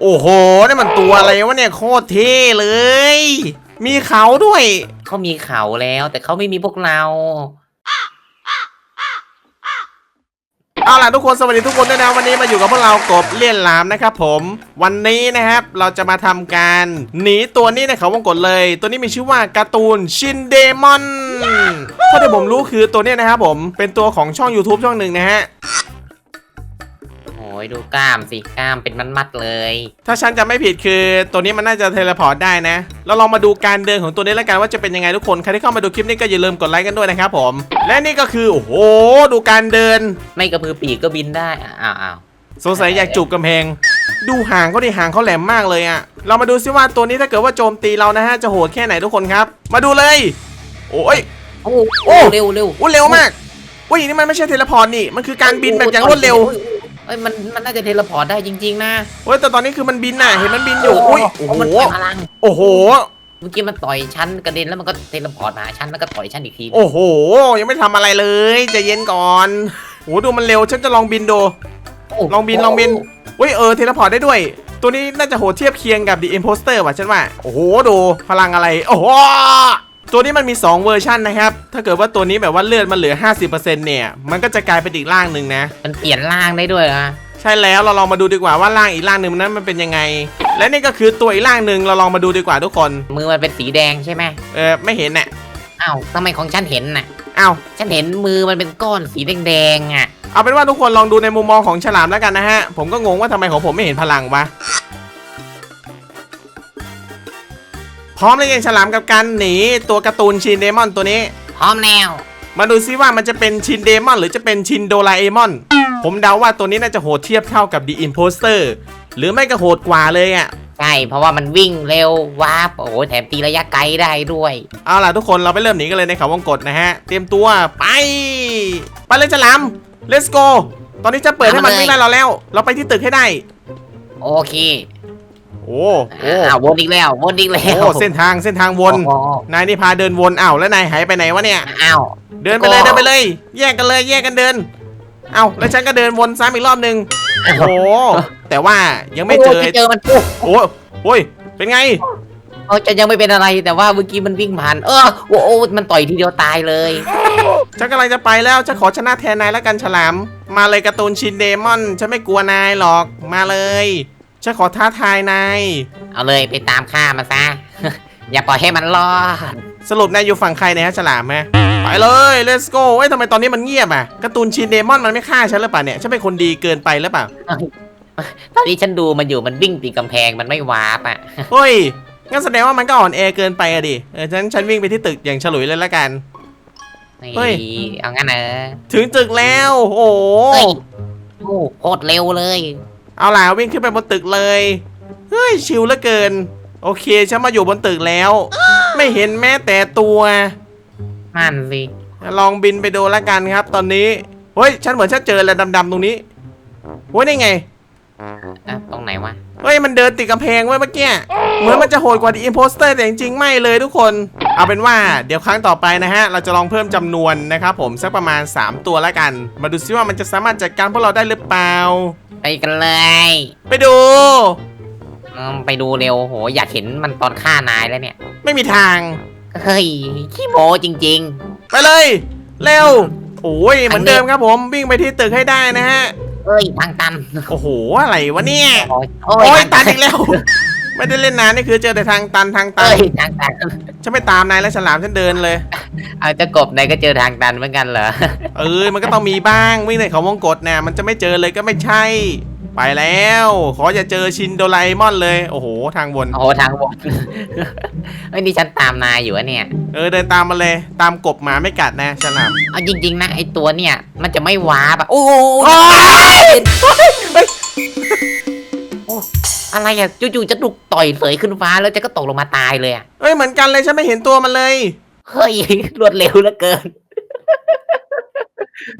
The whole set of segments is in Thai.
โอ้โหนี่มันตัวอะไรวะเนี่ยโคตรเท่เลย มีเขาด้วย เขามีเขาแล้ว แต่เขาไม่มีพวกเรา เอาล่ะทุกคนสวัสดีทุกคนด้วยนะวันนี้มาอยู่กับพวกเรากบเลี่ยนหลามนะครับผมวันนี้นะครับเราจะมาทำการหนีตัวนี้ในเขาวงกตเลย ตัวนี้มีชื่อว่าการ์ตูนชินเดมอนเท่าที่ผมรู้คือตัวเนี้ยนะครับผมเป็นตัวของช่อง YouTube ช่องหนึ่งนะฮะโอ้ ยดูกล้ามสิกล้ามเป็นมัดๆเลย ถ้าฉันจะไม่ผิดคือตัวนี้มันน่าจะเทเลพอร์ตได้นะ เราลองมาดูการเดินของตัวนี้แล้วกันว่าจะเป็นยังไงทุกคน ใครที่เข้ามาดูคลิปนี้ก็อย่าลืมกดไลค์กันด้วยนะครับผม และนี่ก็คือโอ้โหดูการเดิน ไม่กระพือปีกก็บินได้อ้าวอ้าวสงสัยอยากจูบกำแพง ดูหางเขาดิหางเขาแหลมมากเลยอะเรามาดูซิว่าตัวนี้ถ้าเกิดว่าโจมตีเรานะฮะจะโหดแค่ไหนทุกคนครับ มาดูเลย โอ้ยโอ้โอ้เร็วเร็วอุ้ยเร็วมากอุ้ยนี่มันไม่ใช่เทเลพอร์ตนี่มันคือการบินแบบอย่างรวดเร็ว เอ้ยมันมันน่าจะเทเลพอร์ตได้จริง ๆ นะโอ้ยแต่ตอนนี้คือมันบินน่ะเห็นมันบินอยู่อุ้ยโอ้โหมันปล่อยพลังโอ้โหเมื่อกี้มันต่อยฉันกระเด็นแล้วมันก็เทเลพอร์ตมาหาฉันแล้วก็ต่อยฉันอีกทีโอ้โห ยังไม่ทำอะไรเลยใจเย็นก่อนโหดูมันเร็วฉันจะลองบินดูโลองบินลองบินอุ้ยเออเทเลพอร์ตได้ด้วย ตัวนี้น่าจะโหดเทียบเคียงกับ The Imposter ว่ะฉันว่า โอ้โหดูพลังอะไร โอ้โห ตัวนี้มันมี 2 เวอร์ชันนะครับ ถ้าเกิดว่าตัวนี้แบบว่าเลือดมันเหลือ 50%เนี่ย มันก็จะกลายเป็นอีกร่างหนึ่งนะ มันเปลี่ยนร่างได้ด้วยเหรอใช่แล้วเราลองมาดูดีกว่าว่าร่างอีกร่างหนึ่งนั้นมันเป็นยังไง และนี่ก็คือตัวอีกร่างหนึ่งเราลองมาดูดีกว่าทุกคน มือมันเป็นสีแดงใช่ไหมเออไม่เห็นน่ะอ้าวทำไมของฉันเห็นน่ะอ้าวฉันเห็นมือมันเป็นก้อนสีแดงๆอะเอาเป็นว่าทุกคนลองดูในมุมมองของฉลามแล้วกันนะฮะผมก็งงว่าทำไมของผมไม่เห็นพลังวะ พร้อมแล้วยังฉลามกับการหนีตัวการ์ตูนชินเดมอนตัวนี้ พร้อมแล้วมาดูซิว่ามันจะเป็นชินเดมอนหรือจะเป็นชินโดราเอมอน ผมเดาว่าตัวนี้น่าจะโหดเทียบเท่ากับ The Imposter หรือไม่ก็โหดกว่าเลยอะ่ะ ใช่เพราะว่ามันวิ่งเร็ววาร์ปโอ้โหแถมตีระยะไกลได้ด้วย เอาล่ะทุกคนเราไปเริ่มหนีกันเลยในเขาวงกตนะฮะ เตรียมตัวไป ไปเลยฉลาม let's go ตอนนี้จะเปิดให้มันเอามาเลยวิ่งไล่เราแล้ว เราไปที่ตึกให้ได้ โอเค โอ้โอ้อ้าววนอีกแล้ววนอีกแล้วโอ้เส้นทางเส้นทางวนโอ้โหนายนี่พาเดินวนอ้าวแล้วนายหายไปไหนวะเนี่ย อ้าว เดินไปเลยเดินไปเลย แยกกันเลยแยกกันเดิน เอ้าแล้วฉันก็เดินวนซ้ำอีกรอบหนึ่งโอ้โหแต่ว่ายังไม่เจอโเจอมันโอ้โอ้ยเป็นไงโอ้จะยังไม่เป็นอะไรแต่ว่าเมื่อกี้มันวิ่งผ่าน เออโอ้โหมันต่อยทีเดียวตายเลยฉันกำลังจะไปแล้วฉันขอชนะแทนนายแล้วกันฉลาม มาเลยการ์ตูนชินเดมอน ฉันไม่กลัวนายหรอกมาเลย ฉันขอท้าทายนายเอาเลยไปตามฆ่ามันซะ อย่าปล่อยให้มันรอด สรุปนายอยู่ฝั่งใครเนยฮะฉลามฮะไปเลย let's go เอ้ยทำไมตอนนี้มันเงียบอะการ์ตูนชินเดมอนมันไม่ฆ่าฉันหรือเปล่าเนี่ยฉันเป็นคนดีเกินไปหรือเปล่าตอนนี้ฉันดูมันอยู่มันวิ่งตีกำแพงมันไม่วาร์ปอะเฮ้ยงั้นแสดงว่ามันก็อ่อนแอเกินไปอะดิเออฉะนันฉันวิ่งไปที่ตึกอย่างฉลุยเลยละกันเฮ้ยเอางั้นเออถึงตึกแล้ว โอ้โหเฮ้ยโอ้โคตรเร็วเลย เอาล่ะวิ่งขึ้นไปบนตึกเลย เฮ้ยชิลเหลือเกิน โอเคฉันมาอยู่บนตึกแล้ว ไม่เห็นแม้แต่ตัวนั่นสิลองบินไปดูละกันครับ ตอนนี้เฮ้ยฉันเหมือนฉันเจออะไรดำๆตรงนี้เฮ้ยนี่ไงอะตรงไหนวะเฮ้ยมันเดินติดกำแพงไว้ยเมื่อกี้เหมือนมันจะโหดกว่าดีอิ p โพสเตอร์แต่จริงๆไม่เลยทุกคน เอาเป็นว่าเดี๋ยวครั้งต่อไปนะฮะ เราจะลองเพิ่มจำนวนนะครับผมสักประมาณ 3 ตัวละกัน มาดูซิว่ามันจะสามารถจัดการพวกเราได้หรือเปล่า ไปกันเลย ไปดูอืมไปดูเร็วโห อยากเห็นมันตอนฆ่านายแล้วเนี่ย ไม่มีทาง เฮ้ยขี้โมจริง ไปเลย เร็ว โอ้ยเหมือนเดิมครับผมวิ่งไปที่ตึกให้ได้นะฮะ ๆเฮ้ยทางตันโอ้โหอะไรวะเนี่ย โอ้ยโอ้ยตันอีกแล้ว ไม่ได้เล่นนานนี่คือเจอแต่ทางตันทางตัเฮ้นยทางตันฉันไม่ตามนายแล้วฉลามฉันเดินเลย เอาเจะกบนายก็เจอทางตันเหมือนกันเหรอ เออมันก็ต้องมีบ้างวิ่งในเขาวงกดเนี่ยมันจะไม่เจอเลยก็ไม่ใช่ ไปแล้ว ขออย่าเจอชินโดราเอมอนเลย โอ้โห ทางวนโอ้โหทางวนเฮ้ยนี่ฉันตามนายอยู่อะเนี่ย เออเดินตามมาเลย ตามกบหมาไม่กัดนะฉลามเอาจริง ๆนะไอตัวเนี่ย มันจะไม่ว้าบอะโอ้โหโอ้ยโอ้อะไรอะจู่ๆจะถูกต่อยเสยขึ้นฟ้าแล้วจะก็ตกลงมาตายเลยอะเอ้ยเหมือนกันเลยฉันไม่เห็นตัวมันเลย เฮ้ย รวดเร็วเหลือเกิน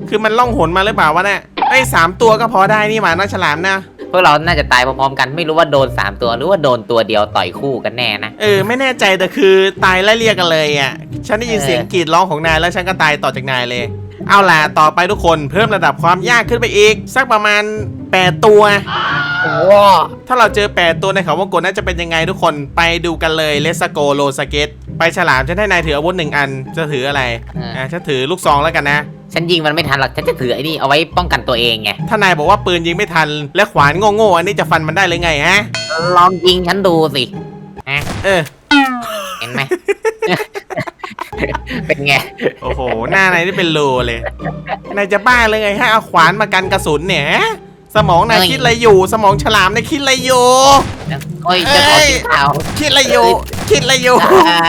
คือมันล่องหนมาหรือเปล่าวะเนี่ยไอ้ยสามตัวก็พอได้นี่หว่านะฉลามนะพวกเราน่าจะตายพร้อมๆกันไม่รู้ว่าโดนสามตัวหรือว่าโดนตัวเดียวต่อยคู่กันแน่นะ เออไม่แน่ใจแต่คือตายไล่เรียกกันเลยอะฉันได้ยินเออเสียงกรีดร้องของนายแล้วฉันก็ตายต่อจากนายเลย เอาล่ะต่อไปทุกคนเพิ่มระดับความยากขึ้นไปอีก สักประมาณ 8 ตัว โโอ้ถ้าเราเจอ8ตัวในเขาวงกตน่าจะเป็นยังไงทุกคนไปดูกันเลยเลสโกโลสเก็ตไปฉลามฉันให้นายถืออาวุธหนึ่งอันจะถืออะไรอะฉันถือลูกซองแล้วกันนะ ฉันยิงมันไม่ทันหรอกฉันจะถือไอ้นี่เอาไว้ป้องกันตัวเองไงถ้านายบอกว่าปืนยิงไม่ทัน และขวานโง่ๆอันนี้จะฟันมันได้เลยไงฮะ ลองยิงฉันดูสิฮะเออ เห็นไหม เป็นไงโอ้โห หน้านายนี่เป็นโลเลย นายจะบ้าเลยไงฮะเอาขวานมากันกระสุนเนี่ยฮะ สมองนายเฮ้ย คิดอะไรอยู่ สมองฉลามนายคิดอะไรอยู่ โอ้ยจะขอกินข้าว คิดอะไรอยู่ คิดอะไรอยู่ อ่า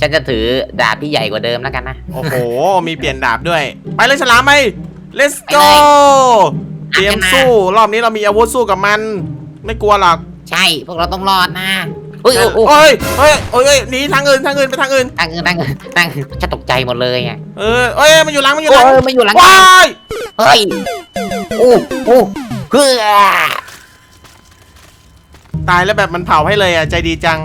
ฉันจะถือดาบที่ใหญ่กว่าเดิมแล้วกันนะ โอ้โห มีเปลี่ยนดาบด้วย ไปเลยฉลามไป let's ไป go เลย เตรียมสู้ รอบนี้เรามีอาวุธสู้กับมัน ไม่กลัวหรอกใช่ พวกเราต้องรอดนะเฮ้ยโอ้โหโอ้ยเฮ้ยโอ้ยเฮ้ยหนีทางอื่นทางอื่นไปทางอื่น ตั้งเงินตั้งเงินตั้งฉันตกใจหมดเลยอะเออเอ้ย มันอยู่หลัง มันอยู่หโอ้ลังยไม่อยู่หลังว้าย เฮ้ย โอ้โอ้เฮ้ตายแล้วแบบมันเผาให้เลยอะใจดีจัง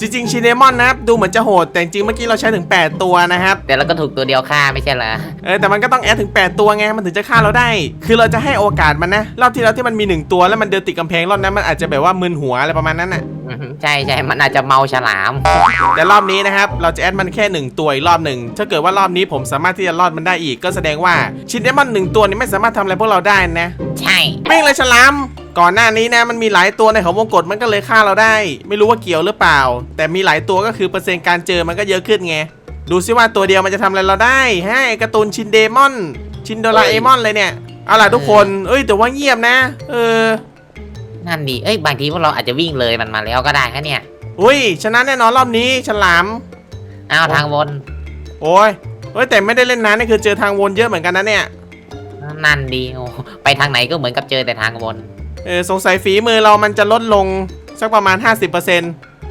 จริงๆชินเนมอนนะครับดูเหมือนจะโหดแต่จริงๆเมื่อกี้เราใช้ถึง 8 ตัวนะครับ แต่เราก็ถูกตัวเดียวฆ่าไม่ใช่เหรอ เออแต่มันก็ต้องแอดถึง 8 ตัวไงมันถึงจะฆ่าเราได้ คือเราจะให้โอกาสมันนะรอบที่แล้วที่มันมี 1 ตัวแล้วมันเดินติดกำแพงรอบนั้นมันอาจจะแบบว่ามึนหัวอะไรประมาณนั้นน่ะอือหือใช่ใช่มันอาจจะเมาฉลาม แต่รอบนี้นะครับเราจะแอดมันแค่1ตัวอีกรอบหนึ่งถ้าเกิดว่ารอบนี้ผมสามารถที่จะรอดมันได้อีกก็แสดงว่าชินเดมอนหนึ่งตัวนี้ไม่สามารถทำอะไรพวกเราได้นะใช่วิ่งเลยฉลาม ก่อนหน้านี้นะมันมีหลายตัวในของวงกฏมันก็เลยฆ่าเราได้ ไม่รู้ว่าเกี่ยวหรือเปล่า แต่มีหลายตัวก็คือเปอร์เซ็นต์การเจอมันก็เยอะขึ้นไงดูซิว่าตัวเดียวมันจะทำอะไรเราได้ให้การ์ตูนชินเดมอน ชินโดราเอมอนเลยเนี่ยเอาล่ะทุกคนเอ้ยแต่ว่าเงียบนะ เออนั่นดีเอ้ยบางทีพวกเราอาจจะวิ่งเลยมันมาแล้วก็ได้คะเนี่ยอุ้ยชนะแน่นอนรอบนี้ฉลาม อ้าวทางวนโอ้ยเฮ้ยแต่ไม่ได้เล่นนานนี่คือเจอทางวนเยอะเหมือนกันนะเนี่ย นั่นดีโอ้ไปทางไหนก็เหมือนกับเจอแต่ทางวน เออสงสัยฝีมือเรามันจะลดลงสักประมาณ 50%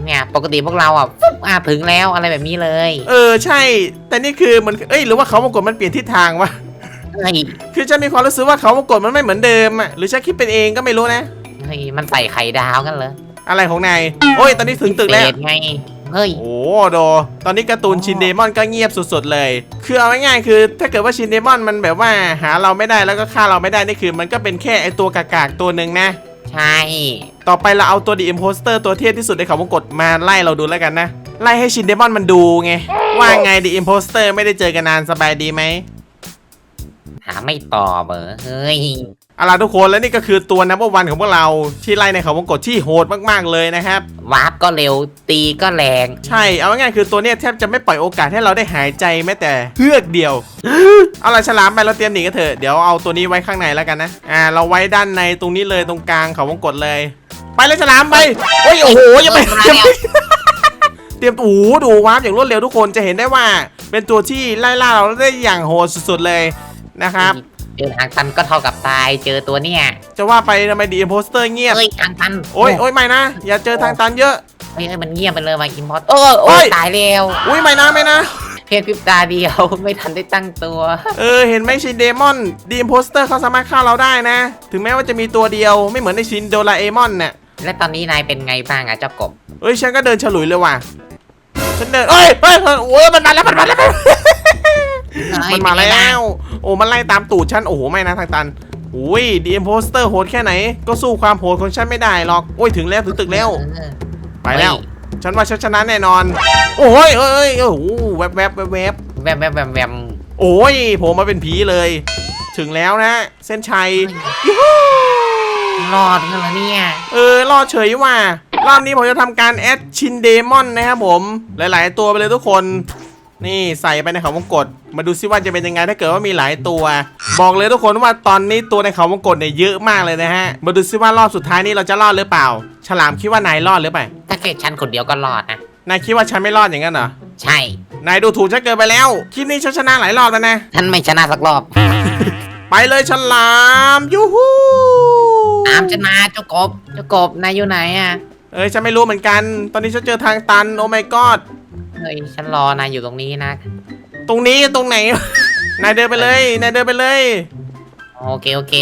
เนี่ยปกติพวกเราอะฟุ๊บอะถึงแล้วอะไรแบบนี้เลยเออใช่ แต่นี่คือมันเอ้ยหรือว่าเขาวงกฏมันเปลี่ยนทิศทางวะ เฮ้ยคือฉันมีความรู้สึกว่าเขาวงกฏมันไม่เหมือนเดิมอะหรือฉันคิดเป็นเองก็ไม่รู้นะ เฮ้ยมันใส่ไข่ดาวกันเลยอะไรของนายโอ้ยตอนนี้ถึงตึกแล้วเศษไง เฮ้ย โอ้โด ตอนนี้การ์ตูนชินเดมอนก็เงียบสุดๆเลย คือเอาง่ายๆคือ ถ้าเกิดว่าชินเดมอนมันแบบว่าหาเราไม่ได้แล้วก็ฆ่าเราไม่ได้นี่คือมันก็เป็นแค่ไอตัวกากๆตัวหนึ่งนะ ใช่ ต่อไปเราเอาตัวดีอิมโพสเตอร์ตัวเทียที่สุดในเขาวงกฏมาไล่เราดูแล้วกันนะ ไล่ให้ชินเดมอนมันดูไง ว่าไงดีอิมโพสเตอร์ไม่ได้เจอกันนานสบายดีไหมหาไม่ตอบเบอเฮ้ย เอาล่ะทุกคนและนี่ก็คือตัวนับวันของพวกเราที่ไล่ในเขาวงกฏที่โหดมากๆเลยนะครับ วาร์ปก็เร็วตีก็แรง ใช่เอาง่ายๆคือตัวเนี้ยแทบจะไม่ปล่อยโอกาสให้เราได้หายใจแม้แต่เฮือกเดียว เอาล่ะฉลามไปเราเตรียมหนีกันเถอะเดี๋ยวเอาตัวนี้ไว้ข้างในแล้วกันนะอ่าเราไว้ด้านในตรงนี้เลยตรงกลางเขาวงกฏเลย ไปเลยฉลามไปโอ้ยโอ้โหยังไม่เออมายังแล้วไม่ เตรียมโอ้โหดูวาร์ปอย่างรวดเร็วทุกคนจะเห็นได้ว่า เป็นตัวที่ไล่ล่าเราได้อย่างโหดสุดๆเลยนะครับ เจอทางตันก็เท่ากับตายเจอตัวเนี่ยจะว่าไปทำไมดีโพสเตอร์เงียบเฮ้ยทางตันโอ้ยโอ้ยไม่นะอย่าเจอทางตันเยอะเฮ้ยเฮ้ยมันเงียบไปเลยมากินพอดเออโอ้โอ้ยยตายแล้วอุ้ยไม่นะไม่นะเพียงพริบตาเดียวไม่ทันได้ตั้งตัว เออ เห็นไหมชินเดมอนดีมโพสเตอร์เขาสามารถฆ่าเราได้นะ ถึงแม้ว่าจะมีตัวเดียวไม่เหมือนในชินโดราเอมอนเนี่ยและตอนนี้นายเป็นไงบ้างอะเจ้ากบเอ้ยฉันก็เดินฉลุยเลยว่ะฉันเดินเอ้ยเฮ้ยเฮ้ยโอ้ยมันมาแล้วมันมาแล้ว มันมาแล้ว โอ้มันไล่ตามตูดฉันโอ้โหไม่นะทางตันอุ้ยดีมโพสเตอร์โหดแค่ไหน ก็สู้ความโหดของฉันไม่ได้หรอกโอ้ยถึงแล้วถึงตึกแล้วเออไปแล้ว ฉันว่าฉันชนะแน่นอน โอ้ยเอ้ยโอ้โหแวบแวบแวบแวบแวมแวมแวมแวมโอ้ยผมมาเป็นผีเลย ถึงแล้วนะ เส้นชัยรอดกันแล้วเนี่ย เออรอดเฉยว่ะรอบนี้ผมจะทำการแอดชินเดมอนนะครับผม หลาย ๆ ตัวไปเลยทุกคน นี่ใส่ไปในเขาวงกฏมาดูซิว่าจะเป็นยังไงถ้าเกิดว่ามีหลายตัว บอกเลยทุกคนว่าตอนนี้ตัวในเขาวงกฏเนี่ยเยอะมากเลยนะฮะ มาดูซิว่ารอบสุดท้ายนี้เราจะรอดหรือเปล่า ฉลามคิดว่านายรอดหรือเปล่าถ้าเกิดฉันคนเดียวก็รอดนะ นายคิดว่าฉันไม่รอดอย่างนั้นเหรอ ใช่ นายดูถูกฉันเกินไปแล้ว คลิปนี้ฉันชนะหลายรอบแล้วนะฉันไม่ชนะสักรอบ ไปเลยฉลามยูฮูตามชนะเจ้ากบเจ้ากบนายอยู่ไหนอะเอ้ยฉันไม่รู้เหมือนกัน ตอนนี้ฉันเจอทางตันโอ้ my god เฮ้ยฉันรอนายอยู่ตรงนี้นะ ตรงนี้ตรงไหน นายเดินไปเลยนายเดินไปเลยโอเคโอเค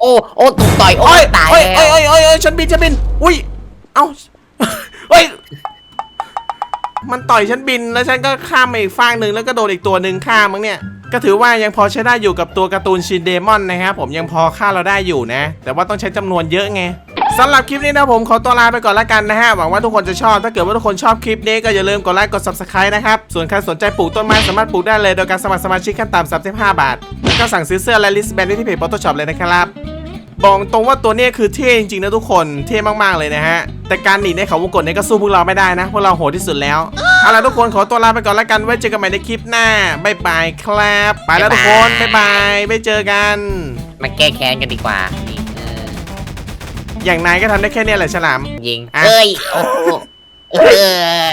โอ้โอ้ถูกต่อยโอ้โอ้ยตายโอ้ยแล้โอ้วยโอ้ยโอ้ยฉันบินฉันบินอุ้ยเอ้าเฮ้ยมันต่อยฉันบินแล้วฉันก็ข้ามมาอีกฟากหนึ่งแล้วก็โดนอีกตัวหนึ่งข้ามมั้งเนี่ยก็ถือว่ายังพอใช้ได้อยู่กับตัวการ์ตูนชินเดมอนนะครับผมยังพอฆ่าเราได้อยู่นะ แต่ว่าต้องใช้จำนวนเยอะไง สำหรับคลิปนี้นะผมขอตัวลาไปก่อนละกันนะฮะหวังว่าทุกคนจะชอบ ถ้าเกิดว่าทุกคนชอบคลิปนี้ก็อย่าลืมกดไลค์กด subscribe นะครับ ส่วนใครสนใจปลูกต้นไม้สามารถปลูกได้เลยโดยการสมัครสมาชิกขั้นต่ำ35 บาท แล้วก็สั่งซื้อเสื้อและลิสแบนได้ที่เพจ Photoshop เลยนะครับบอกตรงว่าตัวเนี้ยคือเท่จริงๆนะทุกคนเท่มากๆเลยนะฮะ แต่การหนีในเขาวงกตเนี่ยก็สู้พวกเราไม่ได้นะ พวกเราโหดที่สุดแล้วเอาล่ะทุกคนขอตัวลาไปก่อนแล้วกันไว้เจอกันใหม่ในคลิปหน้าบ๊ายบายครับไปแล้วทุกคนบ๊ายบายไว้เจอกัน มาแก้แค้นกันดีกว่า อย่างนายก็ทำได้แค่เนี้ยแหละฉลาม ยิง อะ เอ้ย โอ้โหเออ